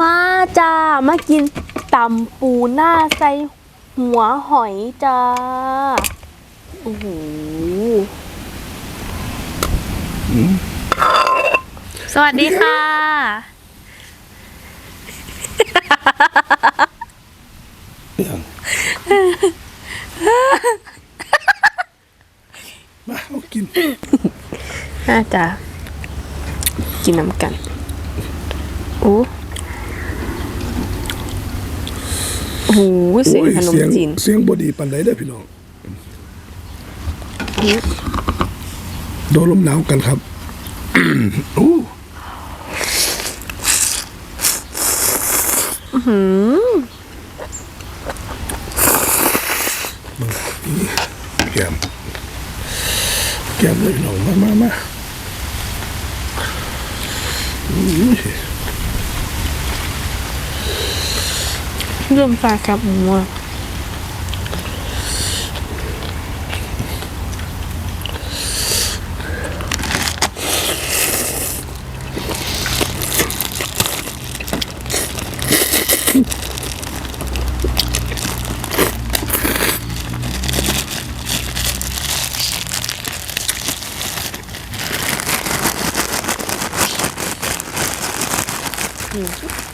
มาจ้า มากินตำปูหน้าใส่หัวหอยจ้า โอ้โหสวัสดีค่ะ มาเอากินน่าจะกินน้ำกันโอ้โอ้โหเสียงโอ้ยขนมเสียงจีนเสียงบดีปันใดได้อพี่น้องโดนลมหนาวกันครับโอ้ แกมแกมเลยพี่น้องมามามาเริ่มฟากับหมูอะ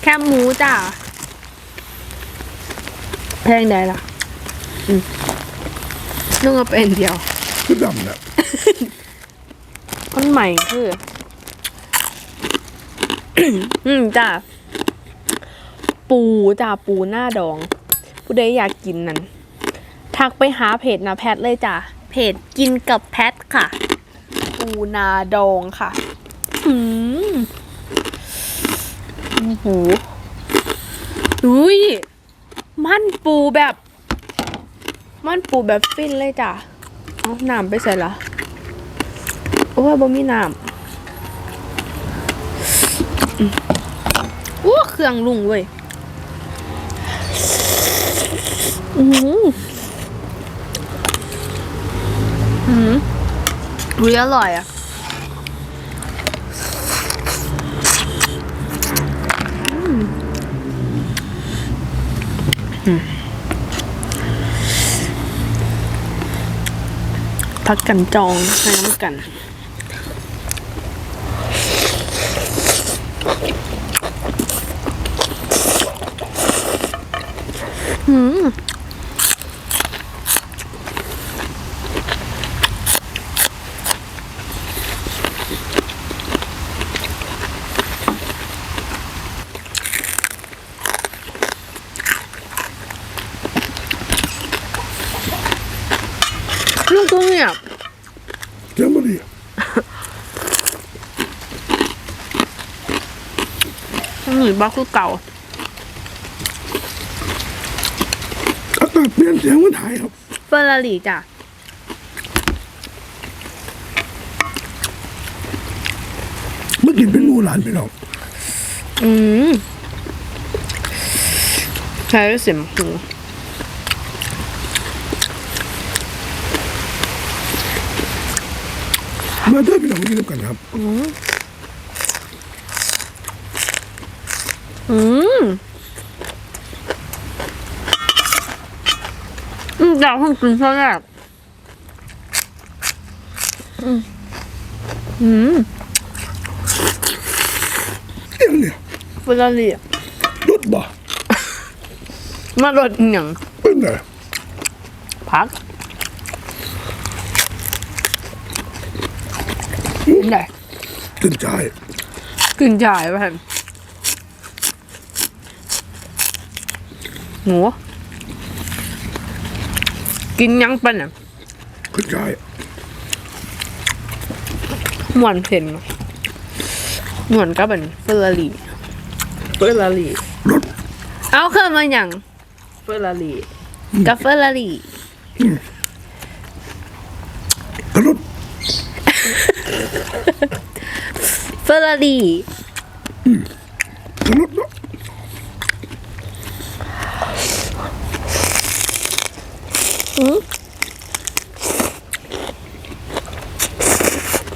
แค่หมูจ้า แพงได้ละอืมนุ่งเอาเป็นเดียว คือดำนะอันใหม่คือ อืมจ้าปูจ้าปูหน้าดอง ผู้ใดอยากกินนั่นทักไปหาเพจนาแพทเลยจ้าเพจกินกับแพทค่ะ ปูนาดองค่ะ อืมโอ้โหอุ้ย มันปูแบบ มันปูแบบฟินเลยจ้ะเอาน้ำไปใส่ละโอ้ยบ่มีหน้ำอืมโอ้เครื่องลุงเว้ยอือหืออือหืออุ้ยอร่อยอะ พักกันจองให้น้ำกัน อืม ลูกกุ้งเนี่ยเสียงบดีหรือบล็อกคือเก่าอากาศเปลี่ยนเสียงมันหายครับเฟอร์รารี่จ้ะเมื่อกินเป็นหมูหลานพี่น้องอืมใช้เสียงหู มาเด้อพี่น้องกินด้วยกันครับ อืมอืมอยากให้กินเท่าแรกอืมอืมเอียงเนี่ยเฟอร์รารี่รถบ่มารสอหย่งเป็นไงพัก ได้ขึ้นใจกินจ่ายไปหมูกินยังเป็นอะขึ้นใจหมวนเผ็นเนอะหมวนก็เป็นเฟอร์รารี่เฟอร์รารี่รถเอาเครื่องมาอย่างเฟอร์รารี่กับเฟอร์รารี่กระรถ เฟอร์รารี่อืม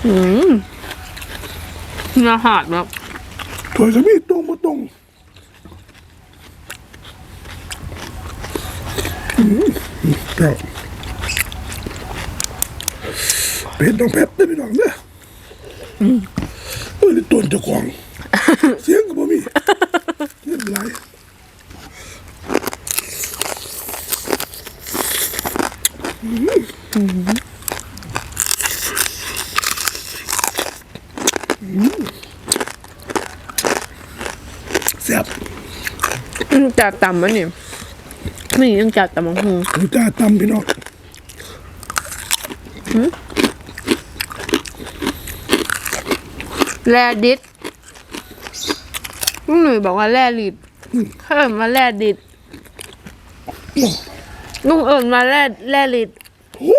อืมเนื้อหัดแบบเผื่อจะไม่ตรงมาตรงอืมแซ่ เป็ดน้องแพทได้ไปน้องเด้ออเออนี่ต้นเจ้าของ เสียงก็บ่มีเงียบไรแซ่บมันจะต่ำมันนี่ไม่ยังจัดต่ำมังหูกูจ้าตำพี่น้อง แร่ดิดลุงหนุ่ยบอกว่าแร่ลิดเขาเอิญมาแร่ดิดลุงเอิญมาแร่แร่ลิดโอ้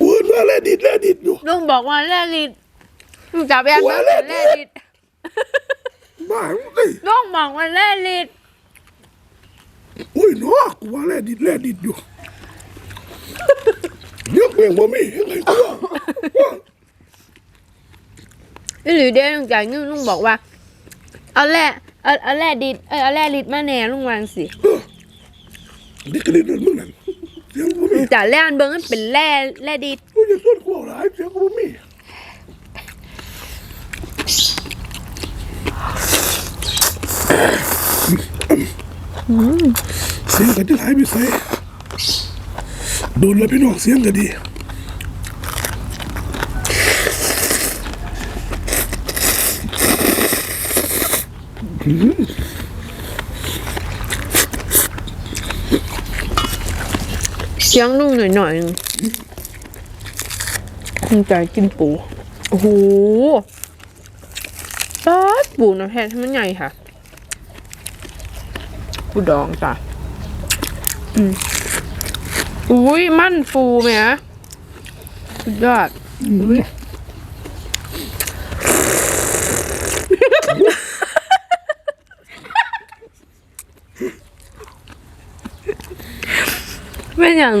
อ้วนมาแล้วดิดแล้วดิดอยู่ลุงบอกว่าแร่ลิดลุงจับแอนมาแต่แร่ลิดบ้าเอ้ยลุงบอกว่าแร่ลิดโอ้ยเนาะกูว่าแล้วดิดแล้วดิดอยู่เยอะเองบ่มีเห็นไงตัว อีหรือเด้ลุงจ่ายเงินลุงบอกว่า เอาแร่เอาเอาแร่ดิดเอยเอาแร่ลิดมาแหน่ลุงวางสิดิกระดิ่งนั่นมึงนั่นเสียงบ่มีลุงจ่ายแร่มันเบิ้งมันเป็นแร่แร่ดิดกูจะส่วนกูเอาหลายเสียงบ่มีเสียงก็จะหายไปใส่โดนแล้วพี่น้องเสียงก็ดี เสียงลุงหน่อยหน่อยๆนึงลุงจ่ายกินปู โอ้โหป๊าดปูนะแพทย์มันใหญ่ค่ะ ปูดองจ้ะ อืมอุ้ย มั่นฟูไหมฮะสุดยอด อุ้ยเป็นอย่าง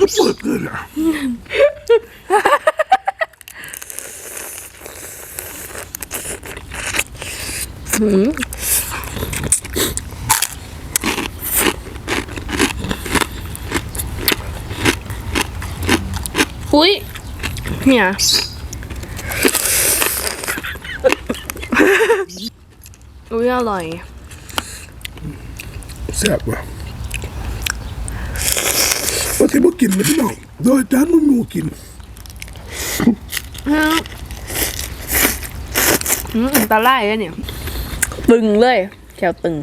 ก็เปิดเลยอะอุ้ยเนี่ยอุ้ยอร่อยแซ่บว่ะ ว่าที่บ่กินเลยพี่น้องโดยจานมันงูกินอืมตาไล่เลยเนี่ย ตึงเลย แขวตึง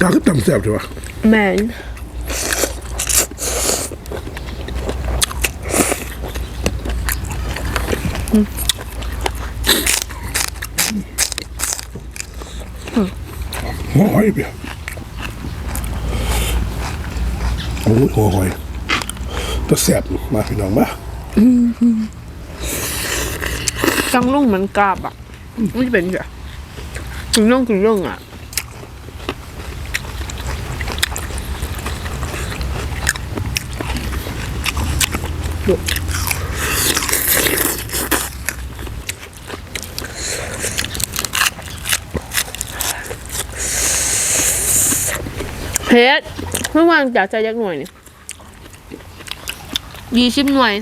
จานก็ตำแซ่บใช่ปะแมน หัวหอยเปียโอ้ยหัวหอยตัวแสบมาพี่น้องมาจังลุ่งเหมือนกาบอะไม่เป็นจ้ะถึงเรื่องถึงเรื่องอะ เพชรเมื่อวานจากใจยักหน่วยนี่ยี่สิบหน่วย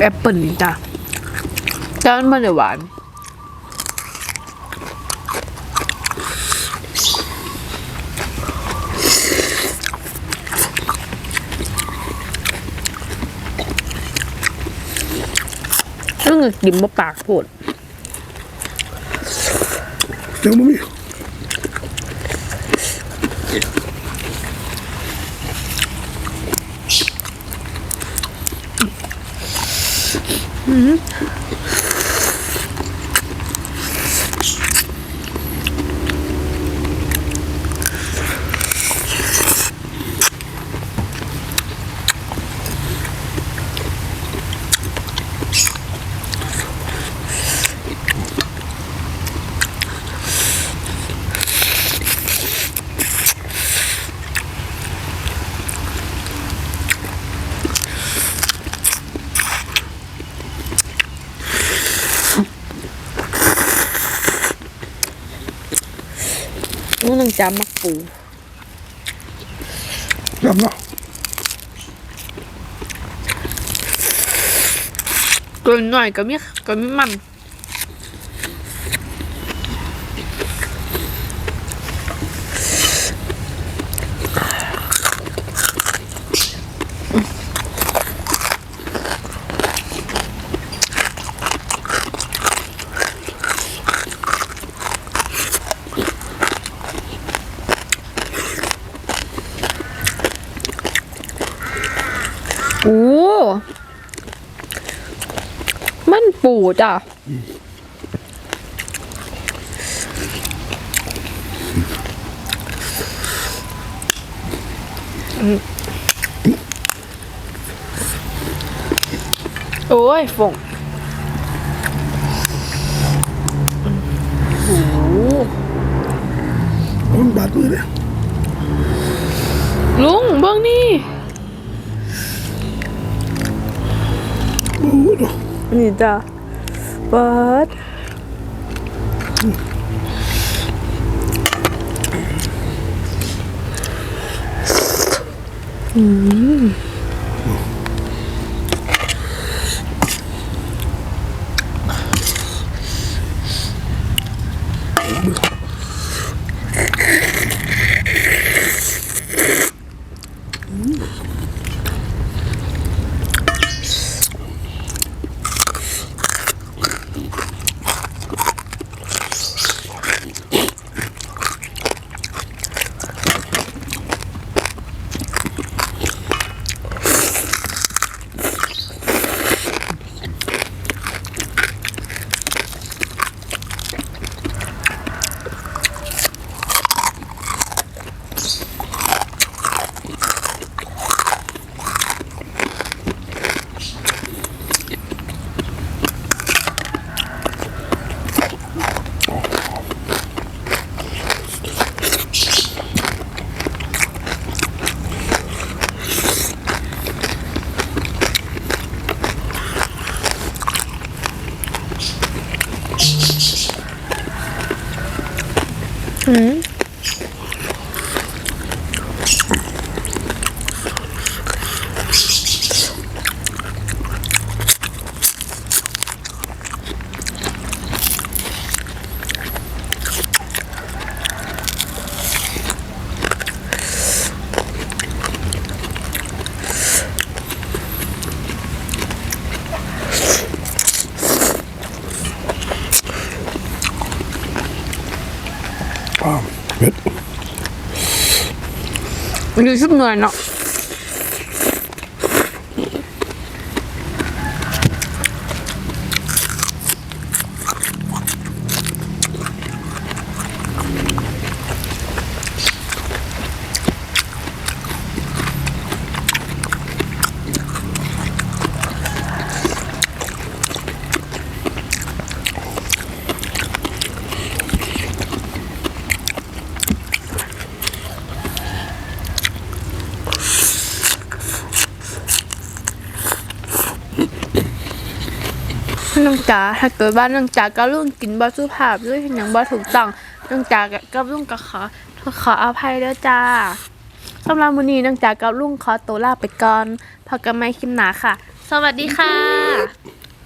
แอปเปิลนี่จ้ะแต่มันไม่ได้หวานเรื่องกินบ่ปากโผดยังบ่มีนู่ น จามักปูยำเนาะตัวหน่อยก็มีก็มีมัน โอ้มันปูจ้ะโอ้ยฝงโอ้โหมันบาดมือเลยลุงเบิ้งนี่โอ้โหเน นี่จ้ะเปิดอืม อ้าวเผ็ดอ น้องจ๋าถ้าเกิดว่าน้องจ๋าก็ลุงกินบ่สุภาพหรือเห็นอย่างบ่ถูกต้องน้องจ๋ากับลุงก็ขอขออภัยด้วจ้าสำหรับวันนี้น้องจ๋ากับลุงขอตัวลาไปก่อนพบกันใหม่คลิปหน้าค่ะ สวัสดีค่ะ